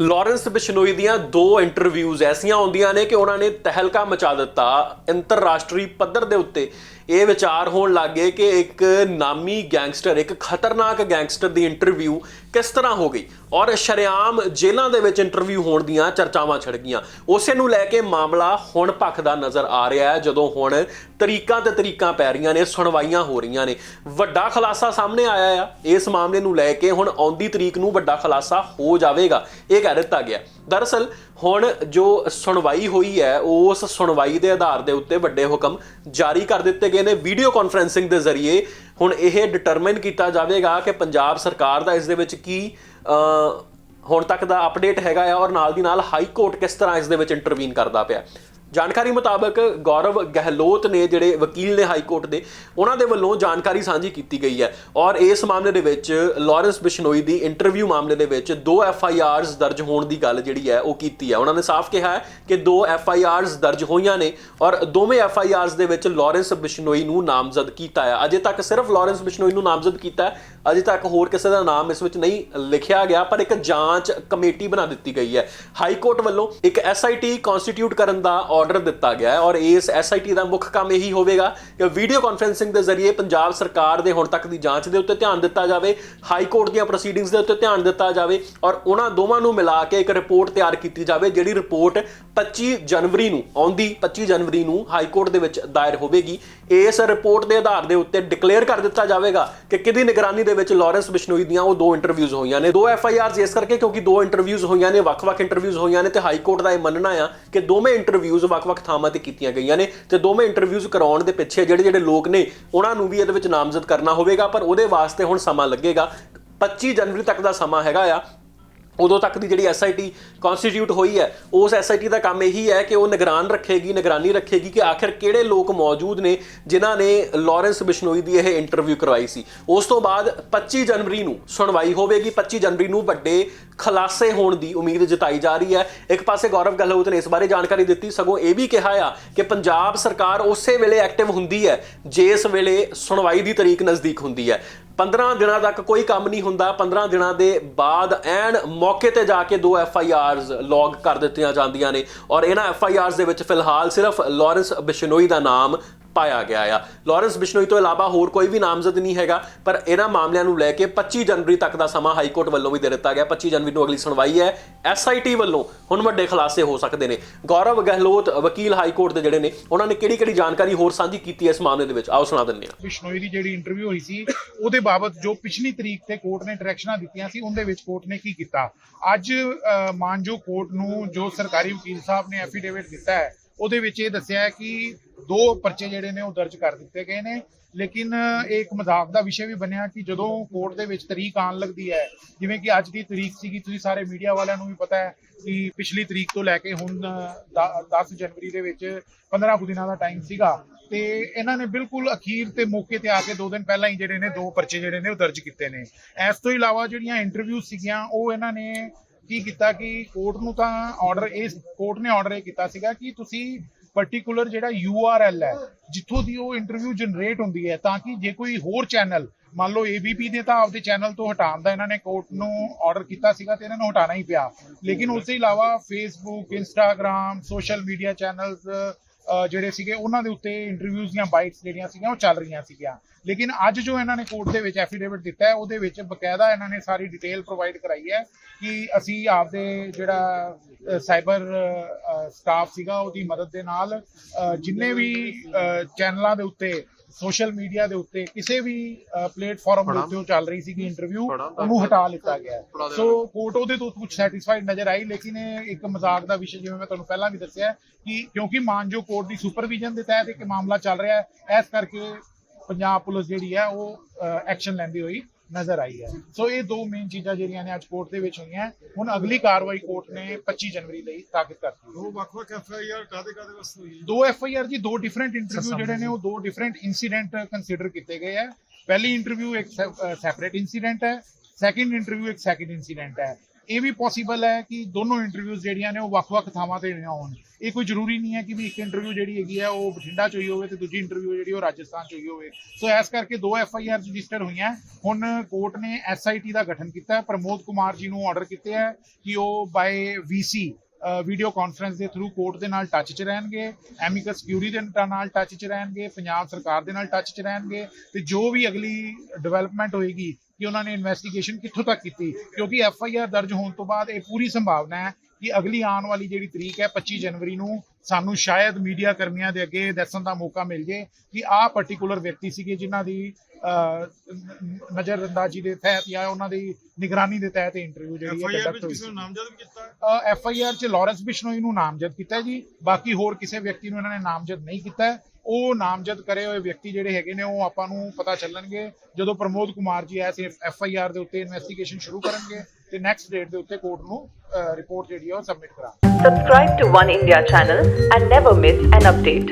Lawrence Bishnoi ਦੀਆਂ ਦੋ interviews ਐਸੀਆਂ ਆਉਂਦੀਆਂ ਨੇ ਕਿ ਉਹਨਾਂ ਨੇ ਤਹਿਲਕਾ ਮਚਾ ਦਿੱਤਾ ਅੰਤਰਰਾਸ਼ਟਰੀ ਪੱਧਰ ਦੇ ਉੱਤੇ। ਇਹ ਵਿਚਾਰ ਹੋਣ ਲੱਗੇ ਕਿ ਇੱਕ ਨਾਮੀ ਗੈਂਗਸਟਰ, ਇੱਕ ਖਤਰਨਾਕ ਗੈਂਗਸਟਰ ਦੀ ਇੰਟਰਵਿਊ ਕਿਸ ਤਰ੍ਹਾਂ ਹੋ ਗਈ? ਔਰ ਸ਼ਰੇਆਮ ਜੇਲ੍ਹਾਂ ਦੇ ਵਿੱਚ ਇੰਟਰਵਿਊ ਹੋਣ ਦੀਆਂ ਚਰਚਾਵਾਂ ਛਿੜ ਗਈਆਂ। ਉਸੇ ਨੂੰ ਲੈ ਕੇ ਮਾਮਲਾ ਹੁਣ ਭਖਦਾ ਨਜ਼ਰ ਆ ਰਿਹਾ ਹੈ, ਜਦੋਂ ਹੁਣ ਤਰੀਕਾਂ ਤੇ ਤਰੀਕਾਂ ਪੈ ਰਹੀਆਂ ਨੇ, ਸੁਣਵਾਈਆਂ ਹੋ ਰਹੀਆਂ ਨੇ। ਵੱਡਾ ਖੁਲਾਸਾ ਸਾਹਮਣੇ ਆਇਆ ਆ। ਇਸ ਮਾਮਲੇ ਨੂੰ ਲੈ ਕੇ ਹੁਣ ਆਉਂਦੀ ਤਰੀਕ ਨੂੰ ਵੱਡਾ ਖੁਲਾਸਾ ਹੋ ਜਾਵੇਗਾ। ਇਹ ਕਹਿ ਦਿੱਤਾ ਗਿਆ। ਦਰਅਸਲ, ਹੁਣ ਜੋ ਸੁਣਵਾਈ ਹੋਈ ਹੈ, ਉਸ ਸੁਣਵਾਈ ਦੇ ਆਧਾਰ ਦੇ ਉੱਤੇ ਵੱਡੇ ਹੁਕਮ ਜਾਰੀ ਕਰ ਦਿੱਤੇ ਗਏ ਨੇ। ਵੀਡੀਓ ਕਾਨਫਰੈਂਸਿੰਗ ਦੇ ਜ਼ਰੀਏ ਹੁਣ ਇਹ ਡਿਟਰਮਿਨ ਕੀਤਾ ਜਾਵੇਗਾ ਕਿ ਪੰਜਾਬ ਸਰਕਾਰ ਦਾ ਇਸ ਦੇ ਵਿੱਚ ਕੀ ਹੁਣ ਤੱਕ ਦਾ ਅਪਡੇਟ ਹੈਗਾ ਆ ਔਰ ਨਾਲ ਦੀ ਨਾਲ ਹਾਈ ਕੋਰਟ ਕਿਸ ਤਰ੍ਹਾਂ ਇਸ ਦੇ ਵਿੱਚ ਇੰਟਰਵੀਨ ਕਰਦਾ ਪਿਆ। ਜਾਣਕਾਰੀ ਮੁਤਾਬਕ ਗੌਰਵ ਗਹਿਲੋਤ ਨੇ ਜਿਹੜੇ ਵਕੀਲ ਨੇ ਹਾਈ ਕੋਰਟ ਦੇ, ਉਹਨਾਂ ਦੇ ਵੱਲੋਂ ਜਾਣਕਾਰੀ ਸਾਂਝੀ ਕੀਤੀ ਗਈ ਹੈ। ਔਰ ਇਸ ਮਾਮਲੇ ਦੇ ਵਿੱਚ ਲਾਰੈਂਸ ਬਿਸ਼ਨੋਈ ਦੀ ਇੰਟਰਵਿਊ ਮਾਮਲੇ ਦੇ ਵਿੱਚ ਦੋ ਐਫ ਆਈ ਆਰਸ ਦਰਜ ਹੋਣ ਦੀ ਗੱਲ ਜਿਹੜੀ ਹੈ, ਉਹ ਕੀਤੀ ਹੈ। ਉਹਨਾਂ ਨੇ ਸਾਫ਼ ਕਿਹਾ ਹੈ ਕਿ ਦੋ ਐਫ ਆਈ ਆਰਸ ਦਰਜ ਹੋਈਆਂ ਨੇ ਔਰ ਦੋਵੇਂ ਐਫ ਆਈ ਆਰਸ ਦੇ ਵਿੱਚ ਲਾਰੈਂਸ ਬਿਸ਼ਨੋਈ ਨੂੰ ਨਾਮਜ਼ਦ ਕੀਤਾ ਹੈ। ਅਜੇ ਤੱਕ ਸਿਰਫ ਲਾਰੈਂਸ ਬਿਸ਼ਨੋਈ ਨੂੰ ਨਾਮਜ਼ਦ ਕੀਤਾ ਹੈ, ਅਜੇ ਤੱਕ ਹੋਰ ਕਿਸੇ ਦਾ ਨਾਮ ਇਸ ਵਿੱਚ ਨਹੀਂ ਲਿਖਿਆ ਗਿਆ, ਪਰ ਇੱਕ ਜਾਂਚ ਕਮੇਟੀ ਬਣਾ ਦਿੱਤੀ ਗਈ ਹੈ। ਹਾਈ ਕੋਰਟ ਵੱਲੋਂ ਇੱਕ ਐਸਆਈਟੀ ਕਨਸਟੀਟਿਊਟ ਕਰਨ ਦਾ ਔਰ ਆਰਡਰ ਦਿੱਤਾ ਗਿਆ ਹੈ ਔਰ ਇਸ ਐਸਆਈਟੀ ਦਾ ਮੁੱਖ ਕੰਮ ਇਹੀ ਹੋਵੇਗਾ ਕਿ ਵੀਡੀਓ ਕਾਨਫਰੈਂਸਿੰਗ ਦੇ ਜ਼ਰੀਏ ਪੰਜਾਬ ਸਰਕਾਰ ਦੇ ਹੁਣ ਤੱਕ ਦੀ ਜਾਂਚ ਦੇ ਉੱਤੇ ਧਿਆਨ ਦਿੱਤਾ ਜਾਵੇ ਹਾਈ ਕੋਰਟ ਦੀਆਂ ਪ੍ਰੋਸੀਡਿੰਗਸ ਦੇ ਉੱਤੇ ਧਿਆਨ ਦਿੱਤਾ ਜਾਵੇ ਔਰ ਉਹਨਾਂ ਦੋਵਾਂ ਨੂੰ ਮਿਲਾ ਕੇ ਇੱਕ ਰਿਪੋਰਟ ਤਿਆਰ ਕੀਤੀ ਜਾਵੇ ਜਿਹੜੀ ਰਿਪੋਰਟ 25 ਜਨਵਰੀ ਨੂੰ ਆਉਂਦੀ 25 ਜਨਵਰੀ ਨੂੰ ਹਾਈ ਕੋਰਟ ਦੇ ਵਿੱਚ ਦਾਇਰ ਹੋਵੇਗੀ। ਇਸ ਰਿਪੋਰਟ ਦੇ ਆਧਾਰ ਦੇ ਉੱਤੇ ਡਿਕਲੇਅਰ ਕਰ ਦਿੱਤਾ ਜਾਵੇਗਾ ਕਿ ਕਿਹਦੀ ਨਿਗਰਾਨੀ ਦੇ ਵਿੱਚ ਲਾਰੈਂਸ ਬਿਸ਼ਨੋਈ ਦੀਆਂ ਉਹ ਦੋ ਇੰਟਰਵਿਊਜ਼ ਹੋਈਆਂ ਨੇ। ਦੋ ਐਫ ਆਈ ਆਰਸ ਇਸ ਕਰਕੇ ਕਿਉਂਕਿ ਦੋ ਇੰਟਰਵਿਊਜ਼ ਹੋਈਆਂ ਨੇ, ਵੱਖ-ਵੱਖ ਇੰਟਰਵਿਊਜ਼ ਹੋਈਆਂ ਨੇ ਤੇ ਹਾਈ ਕੋਰਟ ਦਾ ਇਹ ਮੰਨਣਾ ਆ ਕਿ ਦੋਵੇਂ ਇੰਟਰਵਿਊਜ਼ ਵੱਖ-ਵੱਖ ਥਾਵਾਂ ਤੇ ਕੀਤੀਆਂ ਗਈਆਂ ਨੇ ਤੇ ਦੋਵੇਂ ਇੰਟਰਵਿਊਜ਼ ਕਰਾਉਣ ਦੇ ਪਿੱਛੇ ਜਿਹੜੇ ਜਿਹੜੇ ਲੋਕ ਨੇ, ਉਹਨਾਂ ਨੂੰ ਵੀ ਇਹਦੇ ਵਿੱਚ ਨਾਮਜ਼ਦ ਕਰਨਾ ਹੋਵੇਗਾ, ਪਰ ਉਹਦੇ ਵਾਸਤੇ ਹੁਣ ਸਮਾਂ ਲੱਗੇਗਾ। 25 ਜਨਵਰੀ ਤੱਕ ਦਾ ਸਮਾਂ ਹੈਗਾ ਆ। ਉਦੋਂ ਤੱਕ ਦੀ ਜਿਹੜੀ ਐਸਆਈਟੀ ਕਨਸਟੀਟਿਊਟ ਹੋਈ ਹੈ, ਉਸ ਐਸਆਈਟੀ ਦਾ ਕੰਮ ਇਹੀ ਹੈ ਕਿ ਉਹ ਨਿਗਰਾਨ ਰੱਖੇਗੀ, ਨਿਗਰਾਨੀ ਰੱਖੇਗੀ ਕਿ ਆਖਿਰ ਕਿਹੜੇ ਲੋਕ ਮੌਜੂਦ ਨੇ ਜਿਨ੍ਹਾਂ ਨੇ ਲਾਰੈਂਸ ਬਿਸ਼ਨੋਈ ਦੀ ਇਹ ਇੰਟਰਵਿਊ ਕਰਵਾਈ ਸੀ। ਉਸ ਤੋਂ ਬਾਅਦ 25 ਜਨਵਰੀ ਨੂੰ ਸੁਣਵਾਈ ਹੋਵੇਗੀ 25 ਜਨਵਰੀ ਨੂੰ ਵੱਡੇ ਖਲਾਸੇ ਹੋਣ ਦੀ ਉਮੀਦ ਜਤਾਈ ਜਾ ਰਹੀ ਹੈ। ਇੱਕ ਪਾਸੇ ਗੌਰਵ ਗਹਿਲੋਤ ਨੇ ਇਸ ਬਾਰੇ ਜਾਣਕਾਰੀ ਦਿੱਤੀ, ਸਗੋਂ ਇਹ ਵੀ ਕਿਹਾ ਆ ਕਿ ਪੰਜਾਬ ਸਰਕਾਰ ਉਸੇ ਵੇਲੇ ਐਕਟਿਵ ਹੁੰਦੀ ਹੈ, ਜਿਸ ਵੇਲੇ ਸੁਣਵਾਈ ਦੀ ਤਰੀਕ ਨਜ਼ਦੀਕ ਹੁੰਦੀ ਹੈ। 15 ਦਿਨਾਂ ਤੱਕ ਕੋਈ ਕੰਮ ਨਹੀਂ ਹੁੰਦਾ। 15 ਦਿਨਾਂ ਦੇ ਬਾਅਦ ਐਨ ਮੌਕੇ ਤੇ ਜਾ ਕੇ ਦੋ ਐਫ ਆਈ ਆਰਸ ਲੌਗ ਕਰ ਦਿੱਤੀਆਂ ਜਾਂਦੀਆਂ ਨੇ। ਔਰ ਇਹਨਾਂ ਐਫ ਆਈ ਆਰਸ ਦੇ ਵਿੱਚ ਫਿਲਹਾਲ ਸਿਰਫ ਲਾਰੈਂਸ ਬਿਸ਼ਨੋਈ ਦਾ ਨਾਮ ਪਾਇਆ ਗਿਆ ਆ। ਲਾਰੈਂਸ ਬਿਸ਼ਨੋਈ ਤੋਂ ਇਲਾਵਾ ਹੋਰ ਕੋਈ ਵੀ ਨਾਮਜ਼ਦ ਨਹੀਂ ਹੈਗਾ ਪਰ ਇਹਨਾਂ ਮਾਮਲਿਆਂ ਨੂੰ ਲੈ ਕੇ 25 ਜਨਵਰੀ ਤੱਕ ਦਾ ਸਮਾਂ ਹਾਈ ਕੋਰਟ ਵੱਲੋਂ ਵੀ ਦੇ ਦਿੱਤਾ ਗਿਆ। 25 ਜਨਵਰੀ ਨੂੰ ਅਗਲੀ ਸੁਣਵਾਈ ਹੈ। ਐਸਆਈਟੀ ਵੱਲੋਂ ਹੁਣ ਵੱਡੇ ਖੁਲਾਸੇ ਹੋ ਸਕਦੇ ਨੇ। ਗੌਰਵ ਗਹਿਲੋਤ ਵਕੀਲ ਹਾਈ ਕੋਰਟ ਦੇ ਜਿਹੜੇ ਨੇ ਉਹਨਾਂ ਨੇ ਕਿਹੜੀ ਕਿਹੜੀ ਜਾਣਕਾਰੀ ਹੋਰ ਸਾਂਝੀ ਕੀਤੀ ਹੈ ਇਸ ਮਾਮਲੇ ਦੇ ਵਿੱਚ? ਆਓ ਸੁਣਾ ਦਿੰਦੇ ਹਾਂ। ਬਿਸ਼ਨੋਈ ਦੀ ਜਿਹੜੀ ਇੰਟਰਵਿਊ ਹੋਈ ਸੀ ਉਹਦੇ ਬਾਬਤ ਜੋ ਪਿਛਲੀ ਤਰੀਕ ਤੇ ਕੋਰਟ ਨੇ ਡਾਇਰੈਕਸ਼ਨਾਂ ਦਿੱਤੀਆਂ ਸੀ ਉਹਦੇ ਵਿੱਚ ਕੋਰਟ ਨੇ ਕੀ ਕੀਤਾ? ਅੱਜ ਅਹ, ਮਾਨਜੋ ਕੋਰਟ ਨੂੰ ਜੋ ਸਰਕਾਰੀ ਵਕੀਲ ਸਾਹਿਬ ਨੇ ਐਫੀਡੇਵਿਟ ਦਿੱਤਾ ਹੈ ਉਹਦੇ ਵਿੱਚ ਇਹ ਦੱਸਿਆ ਹੈ ਕਿ ਦੋ ਪਰਚੇ ਜਿਹੜੇ ਨੇ ਉਹ ਦਰਜ ਕਰ ਦਿੱਤੇ ਗਏ ਨੇ। ਲੇਕਿਨ ਇਹ ਇੱਕ ਮਜ਼ਾਕ ਦਾ ਵਿਸ਼ੇ ਵੀ ਬਣਿਆ ਕਿ ਜਦੋਂ ਕੋਰਟ ਦੇ ਵਿੱਚ ਤਰੀਕ ਆਉਣ ਲੱਗਦੀ ਹੈ, ਜਿਵੇਂ ਕਿ ਅੱਜ ਦੀ ਤਰੀਕ ਸੀਗੀ, ਤੁਸੀਂ ਸਾਰੇ ਮੀਡੀਆ ਵਾਲਿਆਂ ਨੂੰ ਵੀ ਪਤਾ ਹੈ ਕਿ ਪਿਛਲੀ ਤਰੀਕ ਤੋਂ ਲੈ ਕੇ ਹੁਣ ਦ- 10 ਜਨਵਰੀ ਦੇ ਵਿੱਚ 15 ਕੁ ਦਿਨਾਂ ਦਾ ਟਾਈਮ ਸੀਗਾ। ਤੇ ਇਹਨਾਂ ਨੇ ਬਿਲਕੁਲ ਅਖੀਰ ਤੇ ਮੌਕੇ ਤੇ ਆ ਕੇ ਦੋ ਦਿਨ ਪਹਿਲਾਂ ਹੀ ਜਿਹੜੇ ਨੇ ਦੋ ਪਰਚੇ ਜਿਹੜੇ ਨੇ ਉਹ ਦਰਜ ਕੀਤੇ ਨੇ। ਇਸ ਤੋਂ ਇਲਾਵਾ ਜਿਹੜੀਆਂ ਇੰਟਰਵਿਊ ਸੀਗੀਆਂ, ਉਹ ਇਹਨਾਂ ਨੇ ਕੀ ਕੀਤਾ ਕਿ ਕੋਰਟ ਨੂੰ ਤਾਂ ਆਰਡਰ ਇਹ ਕੋਰਟ ਨੇ ਆਰਡਰ ਇਹ ਕੀਤਾ ਸੀਗਾ ਕਿ ਤੁਸੀਂ ਪਾਰਟਿਕੂਲਰ ਜਿਹੜਾ URL ਹੈ, ਜਿੱਥੋਂ ਦੀ ਉਹ ਇੰਟਰਵਿਊ ਜਨਰੇਟ ਹੁੰਦੀ ਹੈ, ਤਾਂ ਕਿ ਜੇ ਕੋਈ ਹੋਰ ਚੈਨਲ ਮੰਨ ਲਓ ABP ਦੇ ਤਾਂ ਆਪਦੇ ਚੈਨਲ ਤੋਂ ਹਟਾਉਣ ਦਾ ਇਹਨਾਂ ਨੇ ਕੋਰਟ ਨੂੰ ਆਰਡਰ ਕੀਤਾ ਸੀਗਾ ਤੇ ਇਹਨਾਂ ਨੂੰ ਹਟਾਣਾ ਹੀ ਪਿਆ। ਲੇਕਿਨ ਉਸ ਤੋਂ ਇਲਾਵਾ Facebook, Instagram social media channels ਜਿਹੜੇ ਸੀਗੇ, ਉਹਨਾਂ ਦੇ ਉੱਤੇ ਇੰਟਰਵਿਊਜ਼ ਦੀਆਂ ਬਾਈਟਸ ਜਿਹੜੀਆਂ ਸੀਗੀਆਂ, ਉਹ ਚੱਲ ਰਹੀਆਂ ਸੀਗੀਆਂ। ਲੇਕਿਨ ਅੱਜ ਜੋ ਇਹਨਾਂ ਨੇ ਕੋਰਟ ਦੇ ਵਿੱਚ ਐਫੀਡੇਵਿਟ ਦਿੱਤਾ ਹੈ, ਉਹਦੇ ਵਿੱਚ ਬਕਾਇਦਾ ਇਹਨਾਂ ਨੇ ਸਾਰੀ ਡਿਟੇਲ ਪ੍ਰੋਵਾਈਡ ਕਰਾਈ ਹੈ ਕਿ ਅਸੀਂ ਆਪਦੇ ਜਿਹੜਾ ਸਾਈਬਰ ਸਟਾਫ ਸੀਗਾ, ਉਹਦੀ ਮਦਦ ਦੇ ਨਾਲ ਜਿੰਨੇ ਵੀ ਚੈਨਲਾਂ ਦੇ ਉੱਤੇ ਸੋਸ਼ਲ ਮੀਡੀਆ ਦੇ ਉੱਤੇ ਕਿਸੇ ਵੀ ਪਲੇਟਫਾਰਮ ਦੇ ਉੱਤੇ ਉਹ ਚੱਲ ਰਹੀ ਸੀਗੀ ਇੰਟਰਵਿਊ ਉਹਨੂੰ ਹਟਾ ਲਿੱਤਾ ਗਿਆ। ਸੋ ਕੋਰਟ ਉਹਦੇ ਤੋਂ ਕੁਝ ਸੈਟੀਸਫਾਈਡ ਨਜ਼ਰ ਆਈ ਲੇਕਿਨ ਇੱਕ ਮਜ਼ਾਕ ਦਾ ਵਿਸ਼ਾ ਜਿਵੇਂ ਮੈਂ ਤੁਹਾਨੂੰ ਪਹਿਲਾਂ ਵੀ ਦੱਸਿਆ ਕਿ ਕਿਉਂਕਿ ਮਾਨਜੋ ਕੋਰਟ ਦੀ ਸੁਪਰਵਿਜ਼ਨ ਦੇ ਤਹਿਤ ਇੱਕ ਮਾਮਲਾ ਚੱਲ ਰਿਹਾ ਹੈ ਇਸ ਕਰਕੇ ਪੰਜਾਬ ਪੁਲਿਸ ਜਿਹੜੀ ਹੈ ਉਹ ਐਕਸ਼ਨ ਲੈਂਦੀ ਹੋਈ। ਨਜ਼ਰ ਆਈ ਹੈ। ਸੋ ਇਹ ਦੋ ਮੇਨ ਚੀਜ਼ਾਂ ਜਿਹੜੀਆਂ ਨੇ ਅੱਜ ਕੋਰਟ ਦੇ ਵਿੱਚ ਹੋਈਆਂ। ਹੁਣ ਅਗਲੀ ਕਾਰਵਾਈ ਕੋਰਟ ਨੇ 25 ਜਨਵਰੀ ਲਈ ਤਾਕਤ ਕਰਤੀ ਹੈ ਦੋ ਵੱਖ-ਵੱਖ ਐਫ ਆਈ ਆਰ ਕਾਦੇ ਕਾਦੇ ਵਾਸਤੇ ਹੋਈ ਦੋ ਐਫ ਆਈ ਆਰ ਜੀ ਦੋ ਡਿਫਰੈਂਟ ਇੰਟਰਵਿਊ ਜਿਹੜੇ ਨੇ ਉਹ ਦੋ ਡਿਫਰੈਂਟ ਇਨਸੀਡੈਂਟ ਕੰਸੀਡਰ ਕੀਤੇ ਗਏ ਹੈ। ਪਹਿਲੀ ਇੰਟਰਵਿਊ ਇੱਕ ਸੈਪਰੇਟ ਇਨਸੀਡੈਂਟ ਹੈ। ਸੈਕਿੰਡ ਇੰਟਰਵਿਊ ਇੱਕ ਸੈਕਿੰਡ ਇਨਸੀਡੈਂਟ ਹੈ। ਇਹ ਵੀ ਪੋਸੀਬਲ ਹੈ ਕਿ ਦੋਨੋਂ ਇੰਟਰਵਿਊਜ਼ ਜਿਹੜੀਆਂ ਨੇ ਉਹ ਵੱਖ-ਵੱਖ ਥਾਵਾਂ ਤੇ ਹੋਈਆਂ ਹੋਣ। ਇਹ ਕੋਈ ਜ਼ਰੂਰੀ ਨਹੀਂ ਹੈ ਕਿ ਵੀ ਇੱਕ ਇੰਟਰਵਿਊ ਜਿਹੜੀ ਹੈਗੀ ਹੈ ਉਹ ਬਠਿੰਡਾ ਚ ਹੋਈ ਹੋਵੇ ਤੇ ਦੂਜੀ ਇੰਟਰਵਿਊ ਜਿਹੜੀ ਉਹ ਰਾਜਸਥਾਨ ਚ ਹੋਈ ਹੋਵੇ। ਸੋ ਇਸ ਕਰਕੇ ਦੋ ਐਫ ਆਈ ਆਰ ਰਜਿਸਟਰ ਹੋਈਆਂ। ਹੁਣ ਕੋਰਟ ਨੇ ਐਸ ਆਈ ਟੀ ਦਾ ਗਠਨ ਕੀਤਾ। ਪ੍ਰਮੋਦ ਕੁਮਾਰ ਜੀ ਨੂੰ ਆਰਡਰ ਕੀਤੇ ਹੈ ਕਿ ਉਹ ਬਾਈ ਵੀਸੀ ਵੀਡੀਓ ਕਾਨਫਰੰਸ ਦੇ ਥਰੂ ਕੋਰਟ ਦੇ ਨਾਲ ਟੱਚ 'ਚ ਰਹਿਣਗੇ ਐਮਿਕਸ ਕਿਊਰੀ ਦੇ ਨਾਲ ਟੱਚ 'ਚ ਰਹਿਣਗੇ, ਪੰਜਾਬ ਸਰਕਾਰ ਦੇ ਨਾਲ ਟੱਚ 'ਚ ਰਹਿਣਗੇ ਤੇ ਜੋ ਵੀ ਅਗਲੀ ਡਿਵੈਲਪਮੈਂਟ ਹੋਏਗੀ ਕਿ ਉਹਨਾਂ ਨੇ ਇਨਵੈਸਟੀਗੇਸ਼ਨ ਕਿੱਥੋਂ ਤੱਕ ਕੀਤੀ, ਕਿਉਂਕਿ ਐਫ ਆਈ ਆਰ ਦਰਜ ਹੋਣ ਤੋਂ ਬਾਅਦ ਇਹ ਪੂਰੀ ਸੰਭਾਵਨਾ ਹੈ ਕਿ ਅਗਲੀ ਆਉਣ ਵਾਲੀ ਜਿਹੜੀ ਤਰੀਕ ਹੈ 25 ਜਨਵਰੀ ਨੂੰ ਸਾਨੂੰ ਸ਼ਾਇਦ ਮੀਡੀਆ ਕਰਮੀਆਂ ਦੇ ਅੱਗੇ ਦੱਸਣ ਦਾ ਮੌਕਾ ਮਿਲ ਜੇ ਕਿ ਆਹ ਪਾਰਟਿਕੂਲਰ ਵਿਅਕਤੀ ਸੀਗੇ ਜਿਨ੍ਹਾਂ ਦੀ ਨਜ਼ਰਅੰਦਾਜ਼ੀ ਦੇ ਤਹਿਤ ਜਾਂ ਉਹਨਾਂ ਦੀ ਨਿਗਰਾਨੀ ਦੇ ਤਹਿਤ ਇੰਟਰਵਿਊ ਜਿਹੜੀ ਹੈ ਵਿੱਚ ਹੋਈ ਸੀ ਨਾਮਜ਼ਦ ਵੀ ਕੀਤਾ ਐਫ ਆਈ ਆਰ ਚ ਲਾਰੈਂਸ ਬਿਸ਼ਨੋਈ ਨੂੰ ਨਾਮਜ਼ਦ ਕੀਤਾ ਜੀ। ਬਾਕੀ ਹੋਰ ਕਿਸੇ ਵਿਅਕਤੀ ਨੂੰ ਇਹਨਾਂ ਨੇ ਨਾਮਜ਼ਦ ਨਹੀਂ ਕੀਤਾ। ਉਹ ਨਾਮਜ਼ਦ ਕਰੇ ਹੋਏ ਵਿਅਕਤੀ ਜਿਹੜੇ ਹੈਗੇ ਨੇ, ਉਹ ਆਪਾਂ ਨੂੰ ਪਤਾ ਚੱਲਣਗੇ ਜਦੋਂ Pramod Kumar G S F I R ਦੇ ਉੱਤੇ ਇਨਵੈਸਟੀਗੇਸ਼ਨ ਸ਼ੁਰੂ ਕਰਨਗੇ, ਤੇ ਨੈਕਸਟ ਡੇਟ ਦੇ ਉੱਤੇ ਕੋਰਟ ਨੂੰ ਰਿਪੋਰਟ ਜਿਹੜੀ ਆ ਉਹ ਸਬਮਿਟ ਕਰਾਂਗੇ Subscribe to One India channel and never miss an update.